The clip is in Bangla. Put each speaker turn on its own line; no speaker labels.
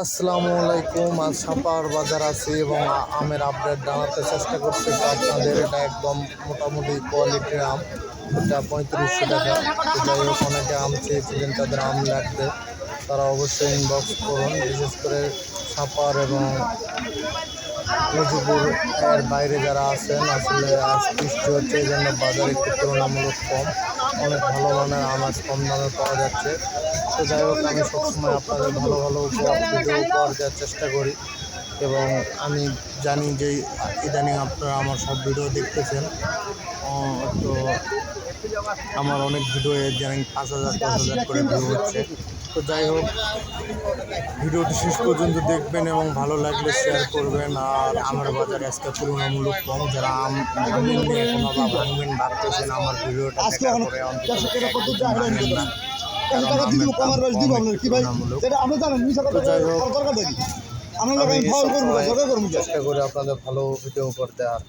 আসসালামু আলাইকুম, আজ সাপার বাজার আছি এবং আমের আপডেট জানাতে চেষ্টা করছি। আপনাদের এটা একদম মোটামুটি কোয়ালিটির আম, এটা পঁয়ত্রিশশো টাকা। যাই হোক, অনেকে আম চেয়েছিলেন, তাদের আম লাগবে। তারা অবশ্যই ইনবক্স করুন, বিশেষ করে সাপার এবং নজিপুর এর বাইরে যারা আছেন, আসলে আজ বৃষ্টি হচ্ছে, এই জন্য বাজার একটু তুলনামূলক কম। অনেক ভালো মানের আনাজ কম দামে পাওয়া যাচ্ছে। তো যাই হোক, আমি সবসময় আপনাদের ভালো ভালো উপহার উপহার দেওয়ার চেষ্টা করি এবং আমি জানি যে ইদানিং আপনারা আমার সব ভিডিও দেখতেছেন। তো আমার অনেক ভিডিও জানি পাঁচ হাজার দশ হাজার করে ভিউ হচ্ছে। তো যাই হোক ভিডিওটি শেষ পর্যন্ত দেখবেন এবং ভালো লাগলে শেয়ার করবেন। আর আমার বাজারে আজকে তুলনামূলক কম। যারা আম ভাঙবেন নিয়ে এখনও বা ভাঙবেন ভাবতেছেন আমার ভিডিওটা দেখার পরে অন্তত ভাঙবেন না। তুলনামূলক। তো যাই হোক,
আমরা
আমি
ফাউল করব
চেষ্টা করি আপনাদের ভালো ভিডিও করতে আর